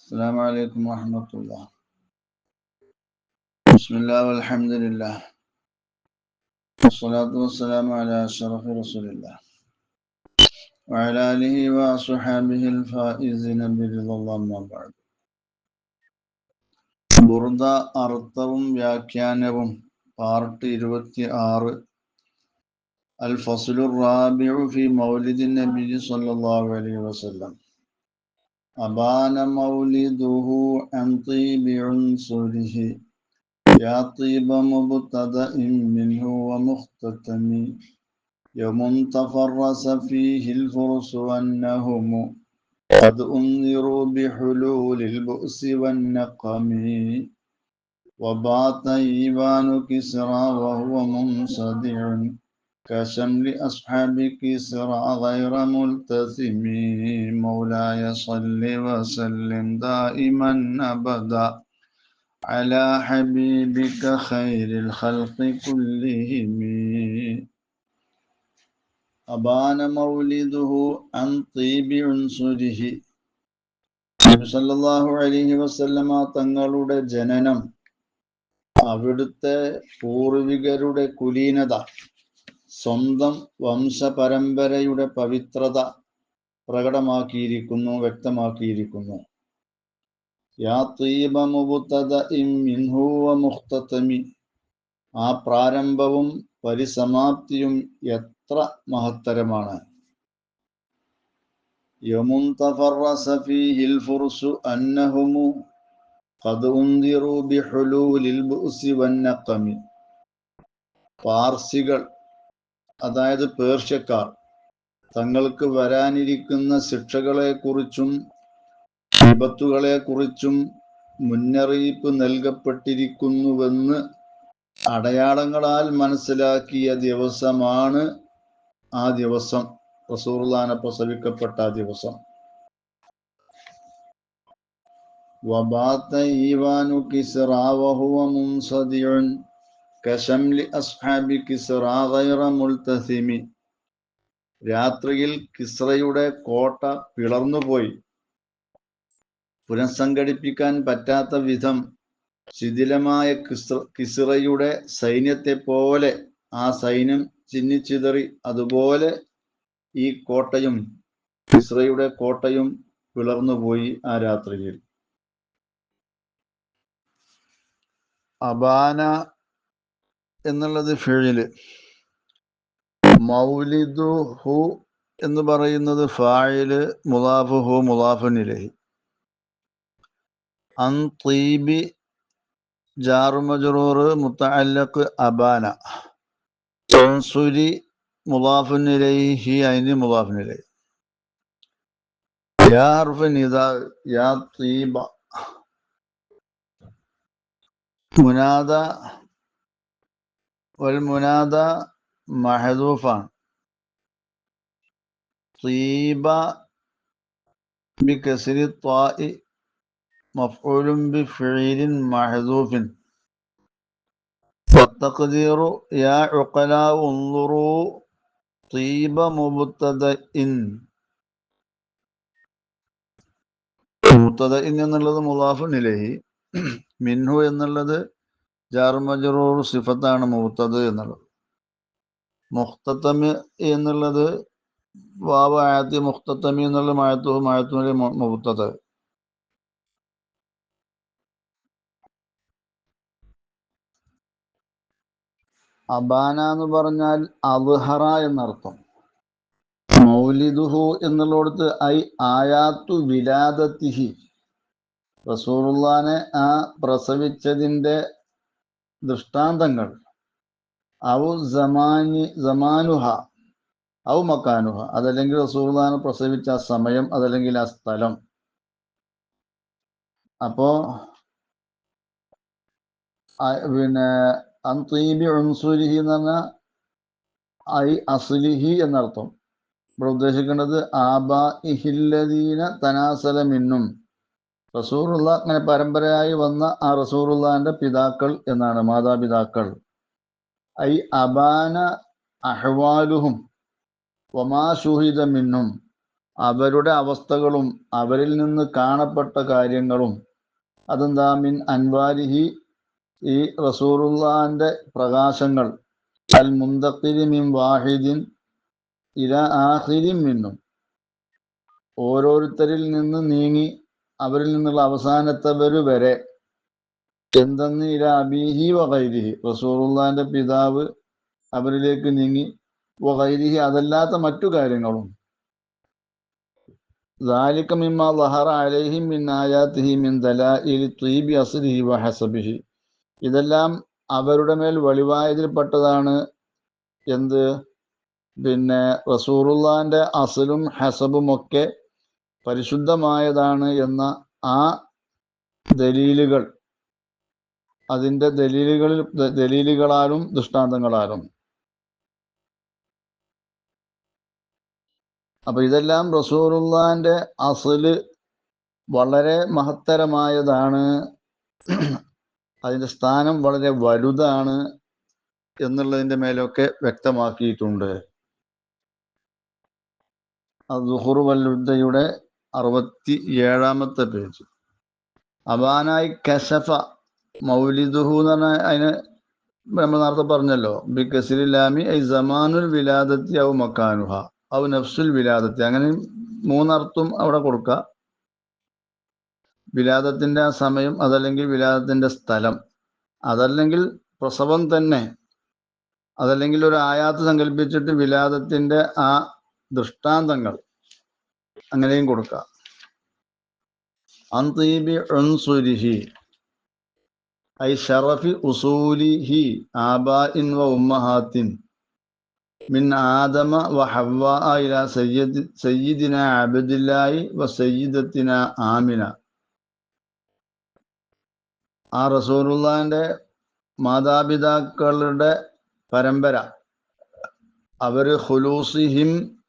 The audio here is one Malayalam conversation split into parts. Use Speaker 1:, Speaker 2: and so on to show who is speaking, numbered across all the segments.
Speaker 1: Selamun Aleyküm ve Rahmetullah. Bismillah ve elhamdülillah. Salatu ve selamu ala şerefi Resulillah. Ve ala alihi ve ashabihil faizine birilallahına ba'du. ദുർദ അർത്ഥവും വ്യാഖ്യാനവും പാർട്ട് ഇരുപത്തി ആറ് അൽ ഫസുലു റാബിഉ ഫി മൗലിദിൻ നബി സല്ലല്ലാഹു അലൈഹി വസല്ലം أبان مولده عن طيب عنصره يا طيب مبتدأ منه ومختتم. يوم تفرس فيه الفرس والنهم قد أنذروا بحلول البؤس والنقم. وبات يبان كسرى وهو منصدع. كشمل أصحاب كسرى غير ملتثم مولاي صل وسلم دائما أبدا على حبيبك خير الخلق كلهم അബാന മൗലിദുഹു അൻ തീബി ഉൻസുരിഹി നബി സല്ലല്ലാഹു അലൈഹി വസല്ലമ തങ്ങളുടെ ജനനം അവിടുത്തെ പൂർവികരുടെ കുലീനത സ്വന്തം വംശപരമ്പരയുടെ പവിത്രത പ്രകടമാക്കിയിരിക്കുന്നു വ്യക്തമാക്കിയിരിക്കുന്നു. ആ പ്രാരംഭവും പരിസമാപ്തിയും എത്ര മഹത്തരമാണ്. പാർസികൾ അതായത് പേർഷ്യക്കാർ തങ്ങൾക്ക് വരാനിരിക്കുന്ന ശിക്ഷകളെക്കുറിച്ചും വിപത്തുകളെക്കുറിച്ചും മുന്നറിയിപ്പ് നൽകപ്പെട്ടിരിക്കുന്നുവെന്ന് അടയാളങ്ങളാൽ മനസ്സിലാക്കിയ ദിവസമാണ് ആ ദിവസം. റസൂർദാന പ്രസവിക്കപ്പെട്ട ആ ദിവസം. വബാത്ത ഈവാനു കിസ്റാവഹുവ മുൻസതിയൻ കശംലി അസ്ഹാബി കിസ്റ ഗൈറ മുൽതസിമി. രാത്രിയിൽ കിസ്റയുടെ കോട്ട പിളർന്നുപോയി. പുനഃസംഘടിപ്പിക്കാൻ പറ്റാത്ത വിധം ശിഥിലമായ കിസ്ര കിസ്റയുടെ സൈന്യത്തെ പോലെ ആ സൈന്യം ചിന്നിച്ചിതറി അതുപോലെ ഈ കോട്ടയും കിസ്റയുടെ കോട്ടയും പിളർന്നുപോയി ആ രാത്രിയിൽ. അബാന എന്നുള്ളത് ഫീഴിൽ മൗലിദു ഹു എന്ന് പറയുന്നത് ഫായിൽ മുലാഫ് ഹു മുലാഫുനിലഹി അൻ തീബി ജാറുമജറൂർ മുത്തഅല്ലഖ് അബാന. തൻസുരി മുലാഫുനിലൈഹി അതിന് മുലാഫുനിലൈഹി യാ ഹർഫ് നിദാ യാ തീബ. മുനാദ വൽ മുനാദ മഹദൂഫാണ് തീബ ബികസ്രി ത്വാഇ മഫ്ഊലും ബിഫിഇലിൻ മഹദൂഫിൻ والتقدير يا عقلاء انظروا طيب مبتدئ മുത്തദഇൻ എന്നുള്ളത് മുലാഫുൻ ഇലൈഹി മിൻഹു എന്നുള്ളത് ജാർമജറൂർ സിഫത്താണ് മുഹത്തത് എന്നുള്ളത്. മുഖ്തത്തമി എന്നുള്ളത് വാവ ആയത്തി മുഖ്തത്തമി എന്നുള്ള മഴത്തു മഴത്തുവിലെ മുഹത്തത് അബാന എന്ന് പറഞ്ഞാൽ അബ്ഹറ എന്നർത്ഥം. മൗലിദുഹു എന്നുള്ളടത്ത് ഐ ആയാത്തു വിലാദത്തിഹി. റസൂറുല്ലാനെ ആ പ്രസവിച്ചതിന്റെ ദൃഷ്ടാന്തങ്ങൾ. ഔ സമാനി സമാനുഹ. ഔ മക്കാനുഹ അതല്ലെങ്കിൽ റസൂർദാനെ പ്രസവിച്ച ആ സമയം അതല്ലെങ്കിൽ ആ സ്ഥലം. അപ്പോ പിന്നെ അന്തീബി ഉൻസുരിഹി എന്ന് പറഞ്ഞാൽ ഐ അസുലിഹി എന്നർത്ഥം. ഇവിടെ ഉദ്ദേശിക്കേണ്ടത് ആബാ ഇഹില്ലദീന തനാസല മിന്നും. റസൂറുള്ള അങ്ങനെ പരമ്പരയായി വന്ന ആ റസൂറുള്ളാന്റെ പിതാക്കൾ എന്നാണ് മാതാപിതാക്കൾ. ഐ അബാന അഹ്വാലുഹും വമാ ഷുഹിദ മിന്നും. അവരുടെ അവസ്ഥകളും അവരിൽ നിന്ന് കാണപ്പെട്ട കാര്യങ്ങളും അതെന്താ? മിൻ അൻവാരിഹി ഈ റസൂറുള്ളാന്റെ പ്രകാശങ്ങൾ. അൽ മുന്തക്കിരി മിൻ വാഹിദിൻ ഇല ആഹിരി മിന്നും. ഓരോരുത്തരിൽ നിന്ന് നീങ്ങി അവരിൽ നിന്നുള്ള അവസാനത്തവർ വരെ എന്തെന്ന് ഇല അബീഹി വകൈരിഹി റസൂറുല്ലാന്റെ പിതാവ് അവരിലേക്ക് നീങ്ങി വകൈരിഹി അതല്ലാത്ത മറ്റു കാര്യങ്ങളും ذلك مما ظهر عليهم من آياته من دلائل طيب أصله وحسبه ഇതെല്ലാം അവരുടെ മേൽ വെളിവായതിൽപ്പെട്ടതാണ് എന്ത് പിന്നെ റസൂറുല്ലാന്റെ അസലും ഹസബും ഒക്കെ പരിശുദ്ധമായതാണ് എന്ന ആ ദലീലുകൾ. അതിന്റെ ദലീലുകളിൽ ദലീലുകളാലും ദൃഷ്ടാന്തങ്ങളാലും. അപ്പൊ ഇതെല്ലാം റസൂറുല്ലാന്റെ അസൽ വളരെ മഹത്തരമായതാണ്. അതിന്റെ സ്ഥാനം വളരെ വലുതാണ് എന്നുള്ളതിന്റെ മേലൊക്കെ വ്യക്തമാക്കിയിട്ടുണ്ട്. അസുഹുർ വല്ലുദ്ധയുടെ അറുപത്തി ഏഴാമത്തെ പേജ്. അബാനായി കശഫ മൗലിദുഹു എന്ന് പറഞ്ഞാൽ അതിന് നമ്മൾ നേരത്തെ പറഞ്ഞല്ലോ. ബി കസിലാമി ഐ സമാനുൽ വിലാദത്തി ഔ മക്കാനുഹ. ഔ നഫ്സുൽ വിലാദത്തി. അങ്ങനെ മൂന്നർത്ഥം അവിടെ കൊടുക്കുക. വിലാദത്തിന്റെ ആ സമയം അതല്ലെങ്കിൽ വിലാദത്തിന്റെ സ്ഥലം. അതല്ലെങ്കിൽ പ്രസവം തന്നെ. അതല്ലെങ്കിൽ ഒരു ആയാത്ത് സങ്കല്പിച്ചിട്ട് വിലാദത്തിന്റെ ആ ദൃഷ്ടാന്തങ്ങൾ. അങ്ങനെയും കൊടുക്കാം. അന്തീബി ഉൻസുരിഹി. ഐ ഷറഫി ഉസൂലിഹി ആബാഇൻ വ ഉമ്മഹാത്തിൻ. മിൻ ആദമ വ ഹവ്വ ഇല സയ്യിദ് സയ്യിദിന അബദില്ലായി വ സയ്യിദത്തിന ആമിന. ആ റസൂലുള്ളാന്റെ മാതാപിതാക്കളുടെ പരമ്പര. അവർ ഖുലൂസിഹിം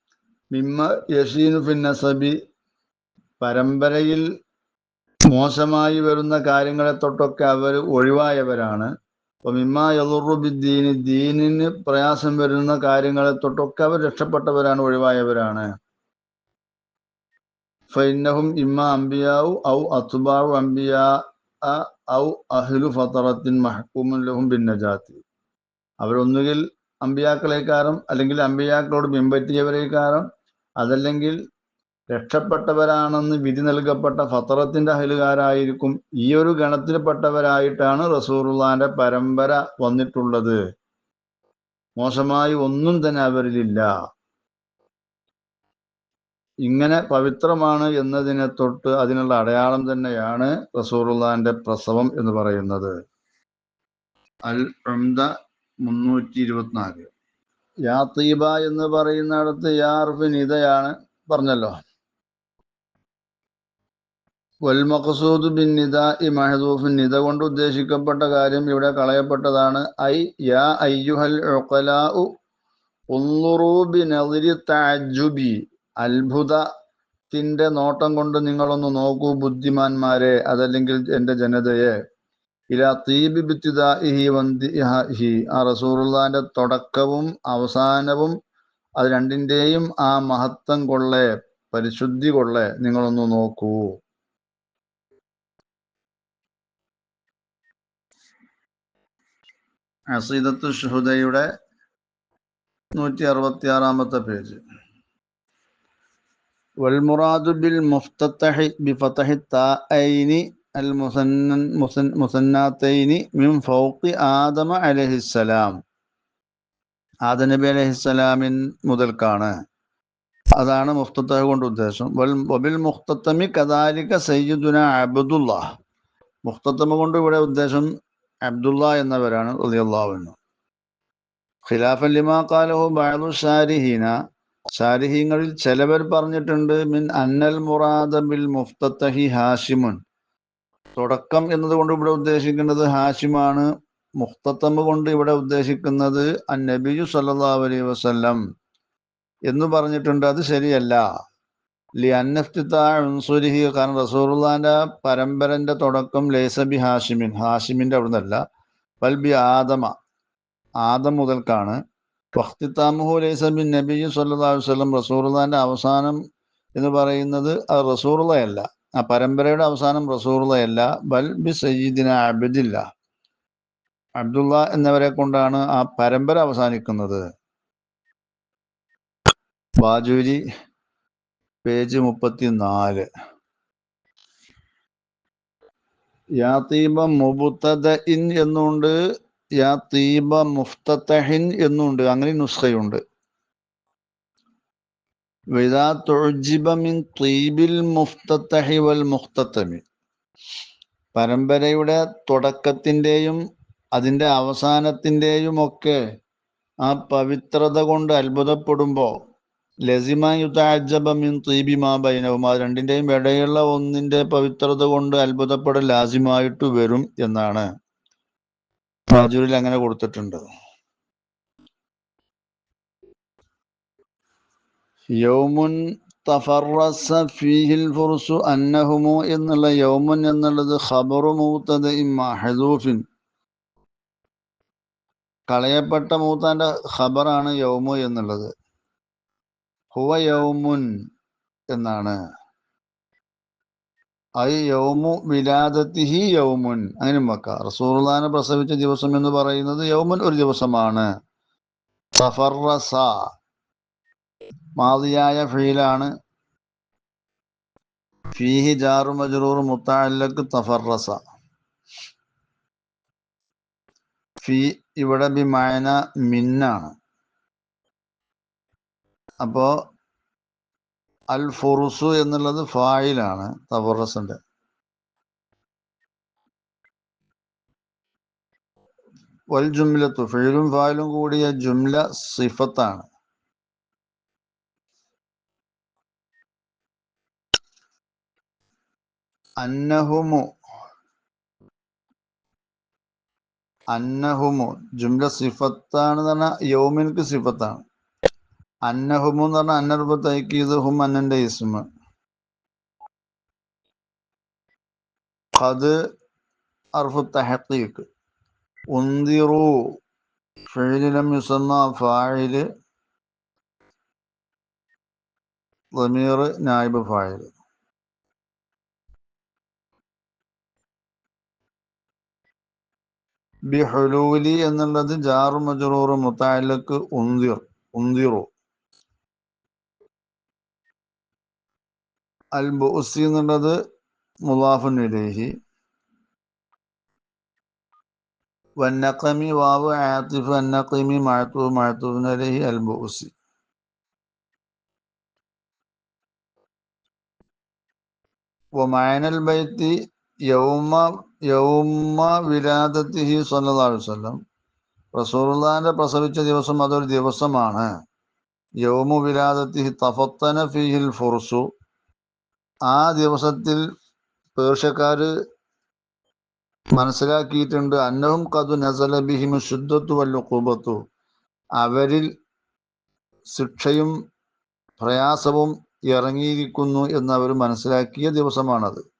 Speaker 1: മിമ്മ യസീനു ഫിന്നസബി പരമ്പരയിൽ മോശമായി വരുന്ന കാര്യങ്ങളെ തൊട്ടൊക്കെ അവർ ഒഴിവായവരാണ്. അപ്പൊ മിമ്മ യലുറുബിദ്ദീന് ദീനിന് പ്രയാസം വരുന്ന കാര്യങ്ങളെ തൊട്ടൊക്കെ അവർ രക്ഷപ്പെട്ടവരാണ് ഒഴിവായവരാണ്. ഫൈനഹും ഇമ്മ അംബിയാവു ഔ അത്തുബാവു അംബിയാ ഔ അഹ്ലു ഫത്തറത്തിൻ മഹക്കൂമുൻ ലഹും ബിൻ നജാത്തി അവരൊന്നുകിൽ അമ്പിയാക്കളെക്കാരം അല്ലെങ്കിൽ അമ്പിയാക്കളോട് പിൻപറ്റിയവരെക്കാരം അതല്ലെങ്കിൽ രക്ഷപ്പെട്ടവരാണെന്ന് വിധി നൽകപ്പെട്ട ഫത്തറത്തിന്റെ അഹലുകാരായിരിക്കും ഈ ഒരു ഗണത്തിൽപ്പെട്ടവരായിട്ടാണ് റസൂറുള്ളാന്റെ പരമ്പര വന്നിട്ടുള്ളത്. മോശമായി ഒന്നും തന്നെ അവരിലില്ല. ഇങ്ങനെ പവിത്രമാണ് എന്നതിനെ തൊട്ട് അതിനുള്ള അടയാളം തന്നെയാണ് റസൂറുള്ളാന്റെ പ്രസവം എന്ന് പറയുന്നത്. അൽ ഉംദ മുന്നൂറ്റി ഇരുപത്തിനാല് യാ തീബ എന്ന് പറയുന്നിടത്ത് യാ അർഫിൻ ഇതയാണ് പറഞ്ഞല്ലോ. വൽ മഖസൂദ് ബിൻ നിദ ഇ മഹദൂഫിൻ നിദ കൊണ്ട് ഉദ്ദേശിക്കപ്പെട്ട കാര്യം ഇവിടെ കളയപ്പെട്ടതാണ്. ഐ യാ അയ്യുഹൽ ഉഖലാഉ ഉൻളുറൂ ബി നദിരി തഅജ്ജുബി. അത്ഭുതത്തിന്റെ നോട്ടം കൊണ്ട് നിങ്ങളൊന്ന് നോക്കൂ ബുദ്ധിമാന്മാരെ അതല്ലെങ്കിൽ എന്റെ ജനതയെ. ഇല തീബിബിത്തിദാഹി വന്ദിഹാഹി ആ റസൂറുല്ലാന്റെ തുടക്കവും അവസാനവും അത് രണ്ടിന്റെയും ആ മഹത്വം കൊള്ളെ പരിശുദ്ധി കൊള്ളെ. നിങ്ങളൊന്ന് നോക്കൂ. അസീദത്ത് ഷുഹുദയുടെ നൂറ്റി അറുപത്തി ആറാമത്തെ പേജ്. വൽമുറാദു ബിൽ മുഫ്തത്തഹി ബി ഫതഹി താ ഐനി മുസന്നാത്തൈനി മിൻ ഫൗഖി ആദമ അലഹിസ്സലാം ആദനബി അലഹിസ്സലാമിൻ മുതൽക്കാണ്. അതാണ് മുഖ്തത്തഹ കൊണ്ട് ഉദ്ദേശം. വബിൽ മുഖ്തത്തമി കദാലിക സയ്യിദുന അബ്ദുല്ലാ മുഖ്തത്തമ കൊണ്ട് ഇവിടെ ഉദ്ദേശം അബ്ദുല്ല എന്നവരാണ് റളിയല്ലാഹുവിന് ഖിലാഫൻ ലിമാ കാലഹു ബഅദു ഷാരിഹീന. ഷാരിഹീങ്ങളിൽ ചിലവർ പറഞ്ഞിട്ടുണ്ട് മിൻ അന്നൽ മുറാദ ബിൽ മുഫ്തത്തഹി ഹാഷിമുൻ. തുടക്കം എന്നതുകൊണ്ട് ഇവിടെ ഉദ്ദേശിക്കുന്നത് ഹാഷിമാണ്. മുഖ്തത്തമ്മ കൊണ്ട് ഇവിടെ ഉദ്ദേശിക്കുന്നത് അന്നബിയു സല്ലാ അലൈഹി വസല്ലം എന്ന് പറഞ്ഞിട്ടുണ്ട്. അത് ശരിയല്ല. ലി അന്നഫ്തിത്താൻസുരിഹി കാരണം റസൂറുല്ലാന്റെ പരമ്പരന്റെ തുടക്കം ലേസബി ഹാഷിമിൻ. ഹാഷിമിന്റെ അവിടെ നിന്നല്ല ബൽബി ആദമ. ആദം മുതൽക്കാണ്. വഖ്തിത്താമുഹു ലൈസബിൻ നബിയു സല്ലാ അലൈഹി വസല്ലം. റസൂറുല്ലാന്റെ അവസാനം എന്ന് പറയുന്നത് അത് റസൂറുള്ളയല്ല ആ പരമ്പരയുടെ അവസാനം റസൂറുള്ളയല്ല ബൽ ബി സയ്യിദിന അബ്ദില്ല. അബ്ദുള്ള എന്നവരെ കൊണ്ടാണ് ആ പരമ്പര അവസാനിക്കുന്നത്. ബാജൂരി പേജ് മുപ്പത്തിനാല്. യാത്തീബ മുബുത്തദ ഇൻ എന്നുണ്ട് യാത്തീബ മുഫ്തഹിൻ എന്നുണ്ട് അങ്ങനെ നുസ്ഖയുണ്ട്. പരമ്പരയുടെ തുടക്കത്തിന്റെയും അതിന്റെ അവസാനത്തിന്റെയും ഒക്കെ ആ പവിത്രത കൊണ്ട് അത്ഭുതപ്പെടുമ്പോൾ ലസിമ യുതാജബ മിൻ തീബി മാ ബൈനവും ആ രണ്ടിന്റെയും ഇടയുള്ള ഒന്നിന്റെ പവിത്രത കൊണ്ട് അത്ഭുതപ്പെടൽ ലാസിമായിട്ട് വരും എന്നാണ്. അങ്ങനെ കൊടുത്തിട്ടുണ്ട്. യൗമുൻ തഫറസ ഫീഹിൽ ഫുർസു അന്നഹുമു എന്നുള്ള യൗമുൻ എന്നുള്ളത് ഖബറു മൂത്തത് മഹദൂഫിൻ. കളയപ്പെട്ട മൂത്താന്റെ ഖബറാണ് യൗമു എന്നുള്ളത്. ഹുവ യൗമുൻ എന്നാണ്. ഐ യൗമു വിലാദത്തിഹി യൗമുൻ. അങ്ങനെ വെക്കാം. റസൂർദാനെ പ്രസവിച്ച ദിവസം എന്ന് പറയുന്നത് യൗമുൻ ഒരു ദിവസമാണ്. തഫറസ മാതിയായ ഫീലാണ്. ഫീഹി ജാറു മജറൂർ മുത്താലക്ക് തഫറസ ഫീ ഇവിടെ ബി മയന മിന്നാണ്. അപ്പോ അൽ ഫുറുസു എന്നുള്ളത് ഫായിലാണ് തഫറസിന്റെ വൽ ജുംലത്തു ഫീലും ഫായിലും കൂടിയ ജുംല സിഫത്താണ്. അന്നഹുമു അന്നഹുമു ജുംല സിഫത്താണ് പറഞ്ഞാൽ യൗമിൻക്ക് സിഫത്താണ് അന്നഹുമു എന്ന് പറഞ്ഞാൽ അന്നർബ തൈക്കീത് ഹും അന്നന്റെ ഇസ്മ ഖദ് അർഫു തഹഖീഖ് ഉന്തിറു ഫീലിലം യുസമ്മ ഫായില് ضمير നായിബ് ഫായില് ബിഹുലൂലി എന്നുള്ളത് ജാറു മജറൂർ മുത്താലക്ക് ഉന്തിർ ഉന്തിറു. അൽ ബുസി എന്നുള്ളത് മുലാഫുൻ ഇലേഹി. വന്നക്കമി വാവ് ആത്തിഫ് അന്നക്കിമി മഴത്തു മഴത്തുവിനലേഹി അൽ ബുസി വമായനൽ ബൈത്തി യൗമ യൗമ അലൈഹി വസല്ലം. റസൂലുള്ളാഹിന്റെ പ്രസവിച്ച ദിവസം അതൊരു ദിവസമാണ്. യൗമു വിലാദത്തിഹി തഫത്തന ഫിഹിൽ ഫുർസു. ആ ദിവസത്തിൽ പേർഷ്യക്കാര് മനസ്സിലാക്കിയിട്ടുണ്ട് അന്നവും കതു നസല ബിഹിമു ശുദ്ധത്തു വല്ലുക്കൂബത്തു അവരിൽ ശിക്ഷയും പ്രയാസവും ഇറങ്ങിയിരിക്കുന്നു എന്ന് അവർ മനസ്സിലാക്കിയ ദിവസമാണത്.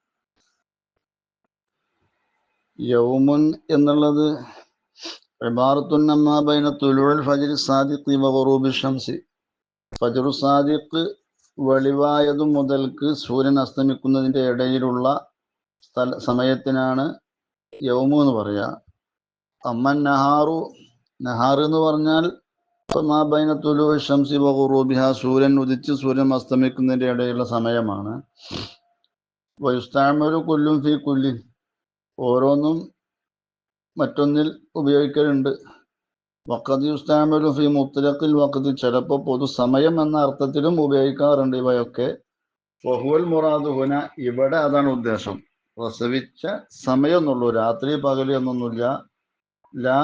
Speaker 1: യൗമുൻ എന്നുള്ളത് ഇബാറത്തുൻ അമ്മാ ബൈന തുലുൽ ഫജ്ർ സാദിഖ് വറൂബി ഷംസി. ഫജ്ർ സാദിഖ് വെളിവായതു മുതൽക്ക് സൂര്യൻ അസ്തമിക്കുന്നതിന്റെ ഇടയിലുള്ള സ്ഥല സമയത്തിനാണ് യൗമു എന്ന് പറയാ. അമ്മൻ നഹാറു നഹാർ എന്ന് പറഞ്ഞാൽ മാ ബൈന തുലു ഷംസി വറൂബിഹ സൂര്യൻ ഉദിച്ച് സൂര്യൻ അസ്തമിക്കുന്നതിന്റെ ഇടയിലുള്ള സമയമാണ്. വയുസ്താമൊരു കൊല്ലും ഫി കുല്ലിൻ. ഓരോന്നും മറ്റൊന്നിൽ ഉപയോഗിക്കലുണ്ട്. വക്കതി ഉസ്താമലു ഫി മുത്തലക്കിൽ വക്കതി ചിലപ്പോൾ പൊതുസമയം എന്ന അർത്ഥത്തിലും ഉപയോഗിക്കാറുണ്ട് ഇവയൊക്കെ. ഫഹുവൽ മുറാദ് ഹുന ഇവിടെ അതാണ് ഉദ്ദേശം. പ്രസവിച്ച സമയം എന്നുള്ളൂ രാത്രി പകൽ എന്നൊന്നുമില്ല. ലാ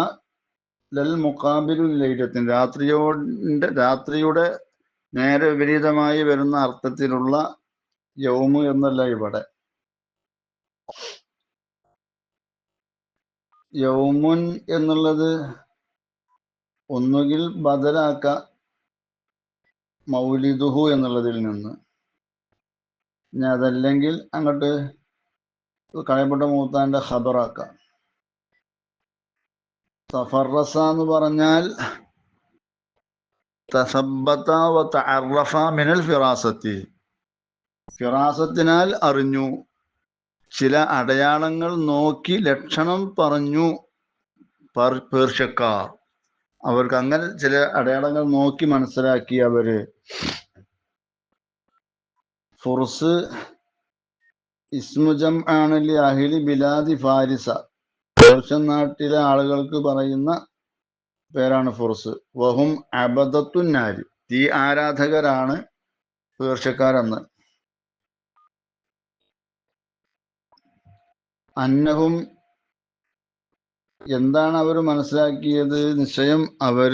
Speaker 1: ലൽ മുക്കാബിലു ലൈലത്തിൻ രാത്രിയോടെ രാത്രിയുടെ നേരെ വിപരീതമായി വരുന്ന അർത്ഥത്തിലുള്ള യൗമു എന്നല്ല ഇവിടെ. യൗമുൻ എന്നുള്ളത് ഒന്നുകിൽ ബദലാക്ക മൗലിദുഹു എന്നുള്ളതിൽ നിന്ന്. ഇനി അതല്ലെങ്കിൽ അങ്ങോട്ട് കളയപ്പെട്ട മൂത്താന്റെ ഹബറാക്ക തഫറസ എന്ന് പറഞ്ഞാൽ തസബത്ത വ തഅറഫ മിനൽ ഫിറാസത്തി. ഫിറാസത്തിനാൽ അറിഞ്ഞു. ചില അടയാളങ്ങൾ നോക്കി ലക്ഷണം പറഞ്ഞു പർ- പേർഷ്യക്കാർ. അവർക്ക് അങ്ങനെ ചില അടയാളങ്ങൾ നോക്കി മനസ്സിലാക്കി അവർ. ഫുർസ് ഇസ്മുജം ആണല്ലി അഹിലി ബിലാദി ഫാരിസ. പേർഷ്യൻ നാട്ടിലെ ആളുകൾക്ക് പറയുന്ന പേരാണ് ഫുർസ്. വഹും അബദത്തുന്നാരി തീ ആരാധകരാണ് പേർഷ്യക്കാരെന്ന്. അന്നഹും എന്താണ് അവർ മനസ്സിലാക്കിയത്? നിശ്ചയം അവർ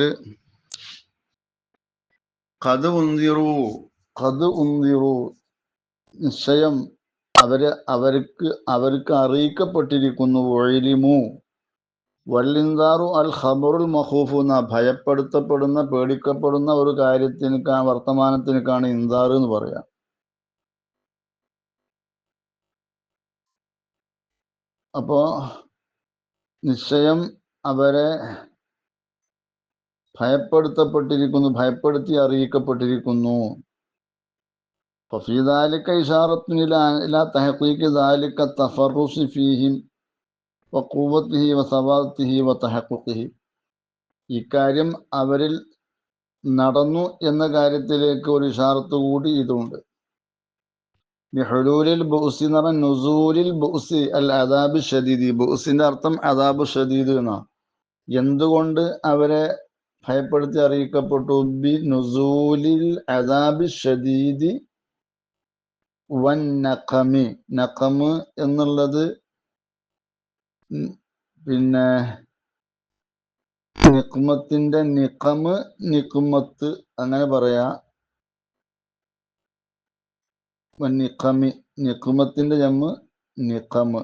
Speaker 1: കത് ഉന്തിറു കത് ഉന്തിറു. നിശ്ചയം അവർ അവർക്ക് അവർക്ക് അറിയിക്കപ്പെട്ടിരിക്കുന്നു. ഒഴിലിമു വല്ലിന്താറു അൽ ഖബറുൽ മഹൂഫു എന്ന ഭയപ്പെടുത്തപ്പെടുന്ന പേടിക്കപ്പെടുന്ന ഒരു കാര്യത്തിന് വർത്തമാനത്തിനൊക്കെയാണ് ഇന്താറ് എന്ന് പറയാം. അപ്പോൾ നിശ്ചയം അവരെ ഭയപ്പെടുത്തപ്പെട്ടിരിക്കുന്നു ഭയപ്പെടുത്തി അറിയിക്കപ്പെട്ടിരിക്കുന്നു. ഫീഹിം ഇക്കാര്യം അവരിൽ നടന്നു എന്ന കാര്യത്തിലേക്ക് ഒരു ഇഷാറത്ത് കൂടി ഇതുണ്ട്. ബിഹുലൂലിൽ ബുഅ്സി എന്ന് പറഞ്ഞാൽ നുസൂലിൽ ബൂസി അദാബ് ഷദീദി ബുഅ്സിന്റെ അർത്ഥം അദാബ് ഷദീദ് എന്നാണ്. എന്തുകൊണ്ട് അവരെ ഭയപ്പെടുത്തി അറിയിക്കപ്പെട്ടു? ബി നുസൂലിൽ അദാബ് ഷദീദി വൻ നഖമി. നഖമ് എന്നുള്ളത് പിന്നെ നിക്കുമത്തിന്റെ നിഖമ് നിക്കുമത്ത് അങ്ങനെ പറയാ. നിഖമി നിഖമത്തിന്റെ ജമ്മ് നിഖമ്.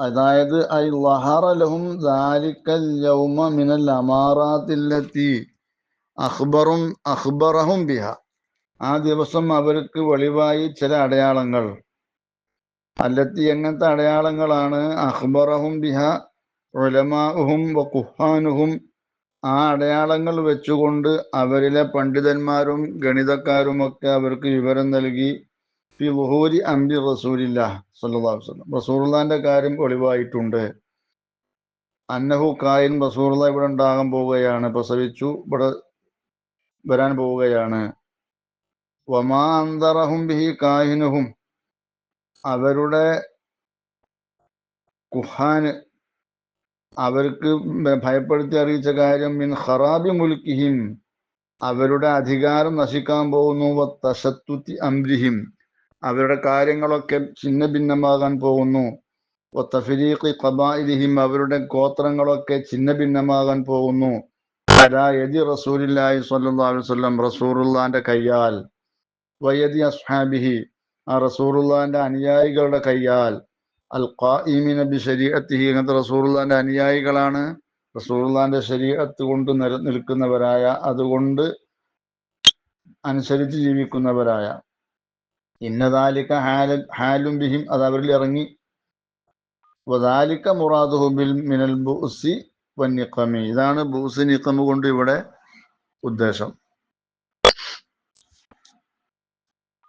Speaker 1: അതായത് ഐ ലഹറ ലഹും ദാലിക്കൽ യൗമ മിനൽ അമാറാത്തില്ലത്തി അഖ്ബറും അഖ്ബറഹും ബിഹ. ആ ദിവസം അവർക്ക് വെളിവായി ചില അടയാളങ്ങൾ. അല്ലത്തി എങ്ങനത്തെ അടയാളങ്ങളാണ്? അഖ്ബറഹും ബിഹ ഉലമാഹും കുഹാനുഹും ആ അടയാളങ്ങൾ വെച്ചുകൊണ്ട് അവരിലെ പണ്ഡിതന്മാരും ഗണിതക്കാരും ഒക്കെ അവർക്ക് വിവരം നൽകി ഫി വുഹൂരി അംബി റസൂലില്ല വസല്ലം. റസൂലുള്ളാന്റെ കാര്യം ഒളിവായിട്ടുണ്ട്. അന്നഹു കായൻ റസൂലുള്ള ഇവിടെ ഉണ്ടാകാൻ പോവുകയാണ് പ്രസവിച്ചു ഇവിടെ വരാൻ പോവുകയാണ്. വമാന്തറഹും ബിഹി കാഹിനുഹും അവരുടെ കുഹാന് അവർക്ക് ഭയപ്പെടുത്തി അറിയിച്ച കാര്യം മിൻ ഖറാബി മുൽക്കിഹിം അവരുടെ അധികാരം നശിക്കാൻ പോകുന്നു തശത്തുത്തി അംരിഹിം അവരുടെ കാര്യങ്ങളൊക്കെ ഛിന്ന ഭിന്നമാകാൻ പോകുന്നു തഫരീഖി ഖബായിലിഹിം അവരുടെ ഗോത്രങ്ങളൊക്കെ ഛിന്ന ഭിന്നമാകാൻ പോകുന്നു. യതി യദി റസൂലില്ലാഹി സ്വല്ലല്ലാഹു അലൈഹി വസല്ലം കയ്യാൽ വയതി അസ്ഹാബിഹി ആ റസൂലുള്ളാന്റെ അനുയായികളുടെ കയ്യാൽ അൽ ഖായിമിന ബി ശരീഅത്തിഹി അങ്ങനത്തെ റസൂറുല്ലാന്റെ അനുയായികളാണ്. റസൂറുല്ലാന്റെ ശരീഅത്ത് കൊണ്ട് നില നിൽക്കുന്നവരായ അതുകൊണ്ട് അനുസരിച്ച് ജീവിക്കുന്നവരായ. ഇന്നതാലിക്ക ഹാല ഹാലും ബിഹിം അത് അവരിൽ ഇറങ്ങി. വദാലിക മുറാദുഹുബിൽ മിനൽ ബൂസി വന്നിഖമി ഇതാണ് ബൂസി നിക്കമ കൊണ്ട് ഇവിടെ ഉദ്ദേശം.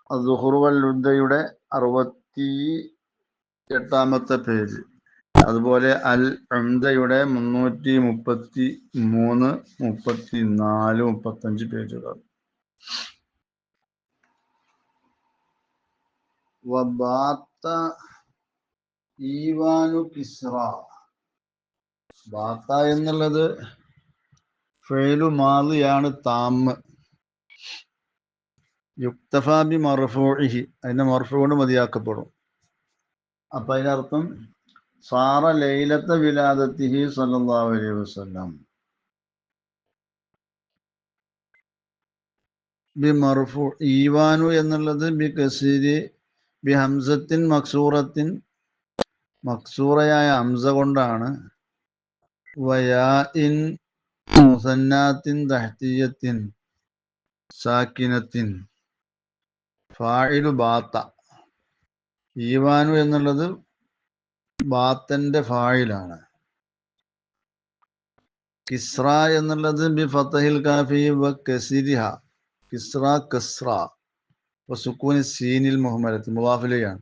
Speaker 1: അസുഹുറുവൽ ഉദ്ദയുടെ അറുപത്തി എട്ടാമത്തെ പേജ്. അതുപോലെ അൽ ഉംദയുടെ മുന്നൂറ്റി മുപ്പത്തി മൂന്ന് മുപ്പത്തി നാല് മുപ്പത്തഞ്ച് പേജുകൾ വബാത്ത ബാത്ത എന്നുള്ളത് ഫെയിലു മാലിയാണ് താമ് യുക്തഫാബി മർഫൂഇഹി. അതിന്റെ മർഫു കൊണ്ട് മതിയാക്കപ്പെടും. അപ്പൊ അതിനർത്ഥം സാറ ലൈലത്തെ വിലാദത്തിഹി സല്ലാ അലൈഹി വസ്ലാം ബി മർഫു ഈവാനു എന്നുള്ളത് ബി കസീരി ബി ഹംസത്തിൻ മക്സൂറത്തിൻ മക്സൂറയായ ഹംസ കൊണ്ടാണ്. വയാഇൻ മുസന്നാത്തിൻ ദഹ്തീയത്തിൻ സാക്കിനത്തിൻ. ഫായിലു ബാത്ത. ഈവാനു എന്നുള്ളത് ബാത്തന്റെ ഫായിലാണ്. കിസ്ര എന്നുള്ളത് ബി ഫത്തഹിൽ കാഫി വ കസിരിഹ. കിസ്ര കസ്ര. സുക്കൂനി സീനിൽ മുഹമ്മദ് മുവാഫിലെയാണ്.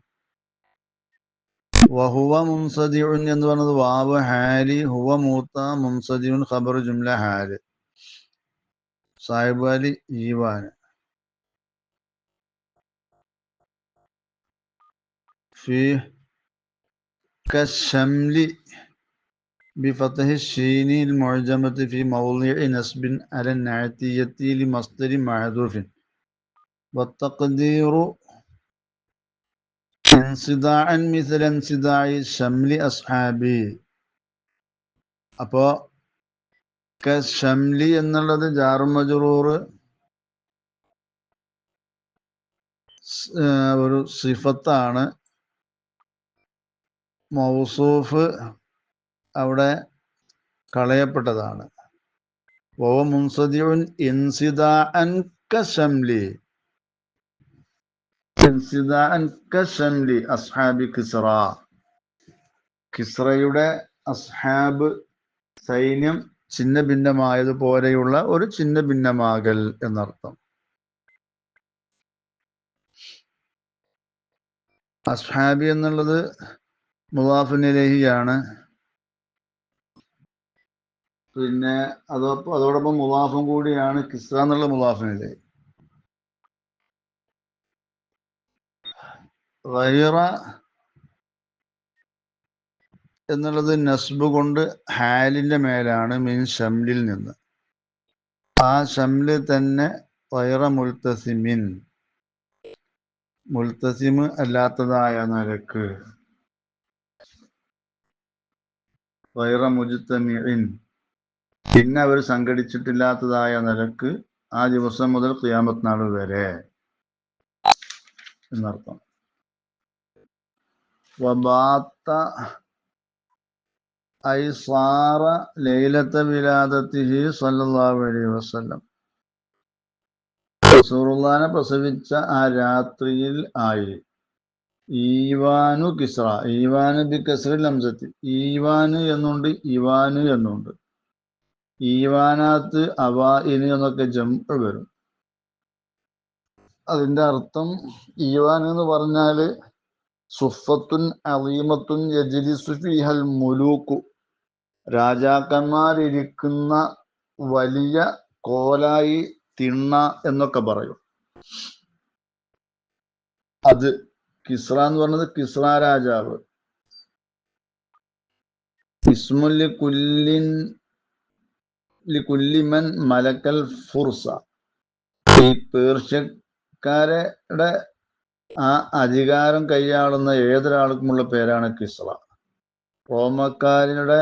Speaker 1: വഹുവ മുൻസദിഉൻ എന്ന് പറഞ്ഞത് വാവ് ഹാരി ഹുവ മൂത്ത മുൻസദിഉൻ ഖബർ ജുംല ഹാൽ. സാഹിബ് അലി ഈവാൻ في كالشمل بفتح الشين المعجمة في موضع نسب على النعتية لمصدر محذوف والتقدير انصداعا مثل انصداع شمل أصحابي അപ്പോ ഷംലി എന്നുള്ളത് ജാറുമജറൂർ ഒരു സിഫത്താണ് മൗസൂഫ് അവിടെ കളയപ്പെട്ടതാണ്. വവ മുൻസദിഉൻ ഇൻസിദാഅൻ കശംലി. കശംലി അസ്ഹാബി കിസ്റ കിസ്റയുടെ അസ്ഹാബ് സൈന്യം ചിന്ന ഭിന്നമായതുപോലെയുള്ള ഒരു ചിന്ന ഭിന്നമാകൽ എന്നർത്ഥം. അസ്ഹാബി എന്നുള്ളത് മുലാഫിനിലേഹിയാണ് പിന്നെ അതോടൊപ്പം അതോടൊപ്പം മുവാഫും കൂടിയാണ് കിസ്ര എന്നുള്ള മുലാഫിനിലെ റൈറ എന്നുള്ളത് നസ്ബ് കൊണ്ട് ഹാലിന്റെ മേലാണ് മീൻ ഷംലിൽ നിന്ന്. ആ ഷംൽ തന്നെ വൈറ മുൽത്തസിമിൻ. മുൽത്തസിമ് അല്ലാത്തതായ നിലയ്ക്ക് വൈറ മുജിത്തമിൻ പിന്നെ അവർ സംഘടിച്ചിട്ടില്ലാത്തതായ നിലയ്ക്ക് ആ ദിവസം മുതൽ ക്യാമത്ത് നാൾ വരെ. എന്നർത്ഥം. വബാത്ത ഐ സാറ ലൈലത്തെ വിലാദത്തിഹി സല്ലല്ലാഹു അലൈഹി വസല്ലം. റസൂറുള്ളാനെ പ്രസവിച്ച ആ രാത്രിയിൽ ആയി. ഈവാനു കിസ്ര ഈവാനു ബി കസ്റിൽ അംസത്തി ഈവാന് എന്നുണ്ട് ഇവാന് എന്നുണ്ട്. ഈവാനാത്ത് അവാഇന് എന്നൊക്കെ ജംപ് വരും. അതിന്റെ അർത്ഥം ഈവാൻ എന്ന് പറഞ്ഞാൽ സുഫത്തുൻ അലീമത്തുൻ യജ്ലിസു ഫീഹൽ മുലൂക്കു. രാജാക്കന്മാരിരിക്കുന്ന വലിയ കോലായി തിണ്ണ എന്നൊക്കെ പറയും. അത് കിസ്ര എന്ന് പറഞ്ഞത് കിസ്ര രാജാവ്. കുല്ലിൻ കുല്ലിമൻ മലക്കൽ ഫുർസ. ഈ പേർഷ്യക്കാരുടെ ആ അധികാരം കൈയാളുന്ന ഏതൊരാൾക്കുമുള്ള പേരാണ് കിസ്ര റോമക്കാരുടെ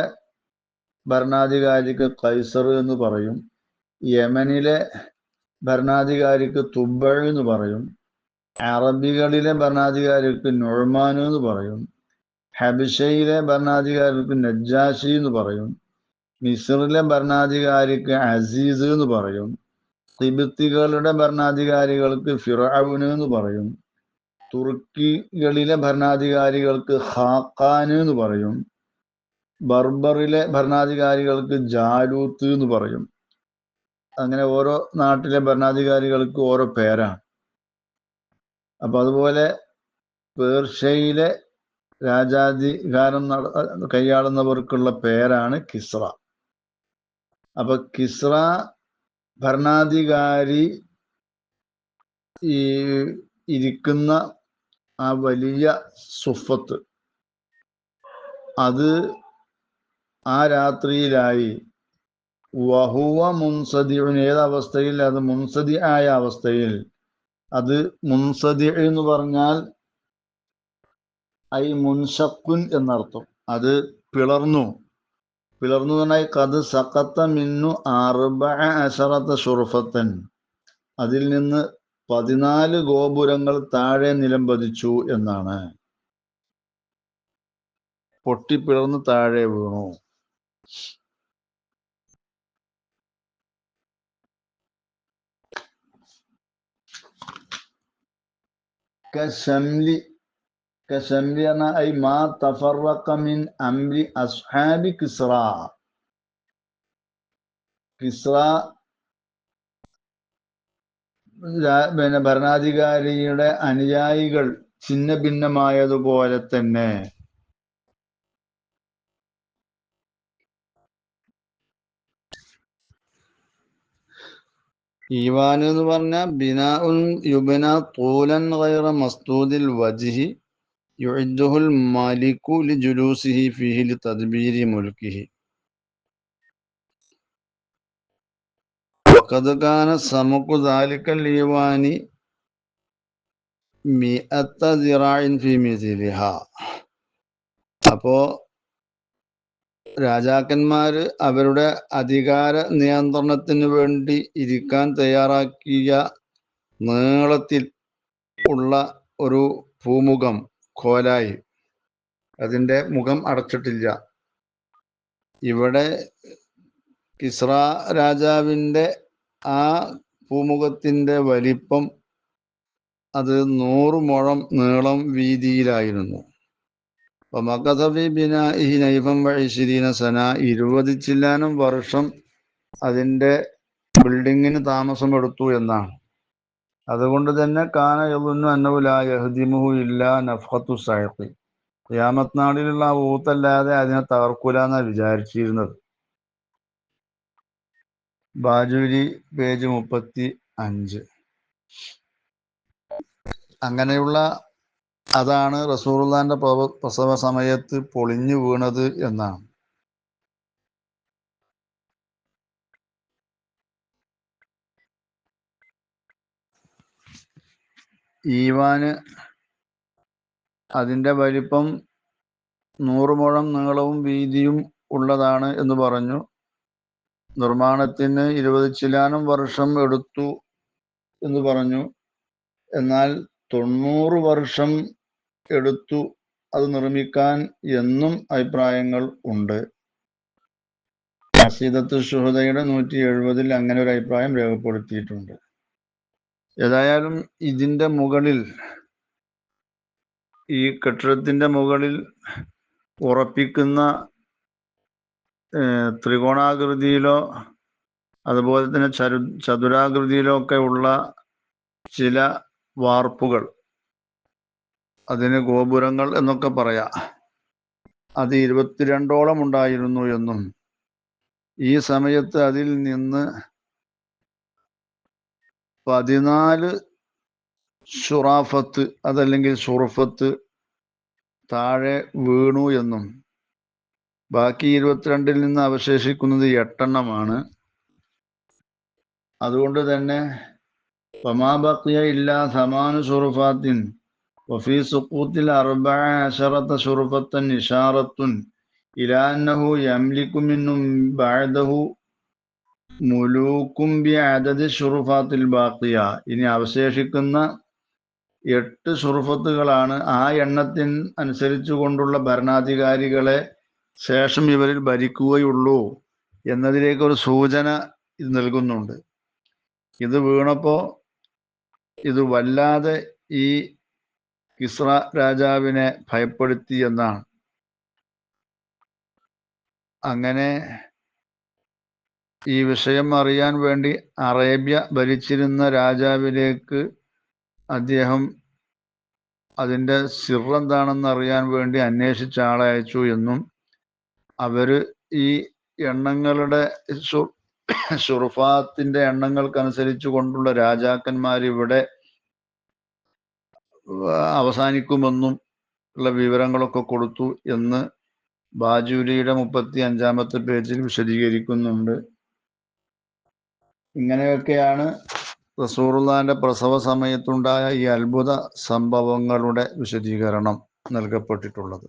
Speaker 1: ഭരണാധികാരിക്ക് കൈസർ എന്ന് പറയും. യമനിലെ ഭരണാധികാരിക്ക് തുബൾ എന്ന് പറയും. അറബികളിലെ ഭരണാധികാരിക്ക് നൊഴ്മാനു എന്ന് പറയും. ഹബിഷയിലെ ഭരണാധികാരിക്ക് നജാഷി എന്ന് പറയും. മിസറിലെ ഭരണാധികാരിക്ക് അസീസ് എന്ന് പറയും. തിബിത്തികളുടെ ഭരണാധികാരികൾക്ക് ഫിറാവുന് എന്ന് പറയും. തുർക്കികളിലെ ഭരണാധികാരികൾക്ക് ഹാഖാന് എന്ന് പറയും. ബർബറിലെ ഭരണാധികാരികൾക്ക് ജാലൂത്ത് എന്ന് പറയും. അങ്ങനെ ഓരോ നാട്ടിലെ ഭരണാധികാരികൾക്ക് ഓരോ പേരാണ്. അപ്പൊ അതുപോലെ പേർഷ്യയിലെ രാജാധികാരം നട കൈയാളുന്നവർക്കുള്ള പേരാണ് കിസ്ര. അപ്പൊ കിസ്ര ഭരണാധികാരി ഈ ഇരിക്കുന്ന ആ വലിയ സുഫത്ത് അത് ആ രാത്രിയിലായി വഹുവ മുൻസതി ഏതവസ്ഥയിൽ? അത് മുൻസദി ആയ അവസ്ഥയിൽ അത് മുൻസദി എന്ന് പറഞ്ഞാൽ ഐ മുൻഷക്കുൻ എന്നർത്ഥം. അത് പിളർന്നു. പിളർന്നു പറഞ്ഞാൽ കത് സക്കത്ത മിന്നു അറുബ അശറത്ത ഷുർഫത്തൻ അതിൽ നിന്ന് പതിനാല് ഗോപുരങ്ങൾ താഴെ നിലംപതിച്ചു എന്നാണ്. പൊട്ടിപ്പിളർന്ന് താഴെ വീണു. കശംലി കശംലി എന്ന ഐ മാ തഫറഖ മിൻ അംരി അസ്ഹാബി കിസ്റ. കിസ്റ പിന്നെ ഭരണാധികാരിയുടെ അനുയായികൾ ഛിന്ന ഭിന്നമായതുപോലെ തന്നെ. ഈവാൻ എന്ന് പറഞ്ഞ ബിനാഉൻ യുബന തൂലൻ ഗൈറ മസ്തൂദിൽ വജ്ഹി യുഇദ്ദുഹുൽ മാലിക്കു ലിജുലൂസിഹി ഫീഹി ലിതദ്ബീരി മുൽക്കിഹി وقد كان سمك ذلك الإيوان مئة ذراع في مثلها അപ്പോ രാജാക്കന്മാര് അവരുടെ അധികാര നിയന്ത്രണത്തിന് വേണ്ടി ഇരിക്കാൻ തയ്യാറാക്കിയ നീളത്തിൽ ഉള്ള ഒരു ഭൂമുഖം കോലായി. അതിന്റെ മുഖം അടച്ചിട്ടില്ല. ഇവിടെ കിസ്ര രാജാവിന്റെ ആ പൂമുഖത്തിന്റെ വലിപ്പം അത് നൂറ് മുഴം നീളം വീതിയിലായിരുന്നു. ഇരുപത് ചില്ലാനും വർഷം അതിന്റെ ബിൽഡിങ്ങിന് താമസം എടുത്തു എന്നാണ്. അതുകൊണ്ട് തന്നെ കാന യظن അന്നഹു ലാ യഹ്ദിമുഹു ഇല്ലാ നഫ്ഖത്തു സൈഖി. ഖിയാമത്ത് നാളിലുള്ള ആ ഊത്തല്ലാതെ അതിനെ തകർക്കൂല എന്നാണ് വിചാരിച്ചിരുന്നത്. ബാജുരി പേജ് മുപ്പത്തി അഞ്ച്. അങ്ങനെയുള്ള അതാണ് റസൂറുല്ലാന്റെ പ്രവ- പ്രസവ സമയത്ത് പൊളിഞ്ഞു വീണത് എന്നാണ്. ഈവാന് അതിന്റെ വലിപ്പം നൂറ് മുഴം നീളവും വീതിയും ഉള്ളതാണ് എന്ന് പറഞ്ഞു. നിർമ്മാണത്തിന് ഇരുപത് ചിലാനും വർഷം എടുത്തു എന്ന് പറഞ്ഞു. എന്നാൽ തൊണ്ണൂറ് വർഷം എടുത്തു അത് നിർമ്മിക്കാൻ എന്നും അഭിപ്രായങ്ങൾ ഉണ്ട്. അസീദത്ത് ഷുഹദയുടെ നൂറ്റി എഴുപതിൽ അങ്ങനെ ഒരു അഭിപ്രായം രേഖപ്പെടുത്തിയിട്ടുണ്ട്. ഏതായാലും ഇതിന്റെ മുകളിൽ ഈ കെട്ടിടത്തിന്റെ മുകളിൽ ഉറപ്പിക്കുന്ന ത്രികോണാകൃതിയിലോ അതുപോലെ തന്നെ ചരു ചതുരാകൃതിയിലോ ഒക്കെ ഉള്ള ചില വാർപ്പുകൾ അതിന് ഗോപുരങ്ങൾ എന്നൊക്കെ പറയാം. അത് ഇരുപത്തിരണ്ടോളം ഉണ്ടായിരുന്നു എന്നും. ഈ സമയത്ത് അതിൽ നിന്ന് പതിനാല് ഷുറാഫത്ത് അതല്ലെങ്കിൽ ഷുറഫത്ത് താഴെ വീണു എന്നും. ബാക്കി ഇരുപത്തിരണ്ടിൽ നിന്ന് അവശേഷിക്കുന്നത് എട്ടെണ്ണമാണ്. അതുകൊണ്ട് തന്നെ പമാബക്തിയ ഇല്ല സമാന ഷുറഫാത്തിൻ وفي سقوط الأربع عشرة شرفة إشارة إلى أنه يملك منهم بعده മുലൂക്കും ബി അദദ് ഷുറുഫാത്തിൽ ബാക്കിയ ഇനി അവശേഷിക്കുന്ന എട്ട് ഷുറുഫത്തുകളാണ് ആ എണ്ണത്തിന് അനുസരിച്ചു കൊണ്ടുള്ള ഭരണാധികാരികളെ ശേഷം ഇവരിൽ ഭരിക്കുകയുള്ളൂ എന്നതിലേക്ക് ഒരു സൂചന ഇത് നൽകുന്നുണ്ട് ഇത് വീണപ്പോ ഇത് വല്ലാതെ ഈ കിസ്ര രാജാവിനെ ഭയപ്പെടുത്തി എന്നാണ്. അങ്ങനെ ഈ വിഷയം അറിയാൻ വേണ്ടി അറേബ്യ ഭരിച്ചിരുന്ന രാജാവിലേക്ക് അദ്ദേഹം അതിന്റെ സിറെന്താണെന്ന് അറിയാൻ വേണ്ടി അന്വേഷിച്ച ആളെ അയച്ചു എന്നും അവർ ഈ എണ്ണങ്ങളുടെ ഷുർഫാത്തിന്റെ എണ്ണങ്ങൾക്കനുസരിച്ച് കൊണ്ടുള്ള രാജാക്കന്മാർ ഇവിടെ അവസാനിക്കുമെന്നും ഉള്ള വിവരങ്ങളൊക്കെ കൊടുത്തു എന്ന് ബാജൂരിയുടെ മുപ്പത്തി അഞ്ചാമത്തെ പേജിൽ വിശദീകരിക്കുന്നുണ്ട്. ഇങ്ങനെയൊക്കെയാണ് റസൂറുല്ലാന്റെ പ്രസവ സമയത്തുണ്ടായ ഈ അത്ഭുത സംഭവങ്ങളുടെ വിശദീകരണം നൽകപ്പെട്ടിട്ടുള്ളത്.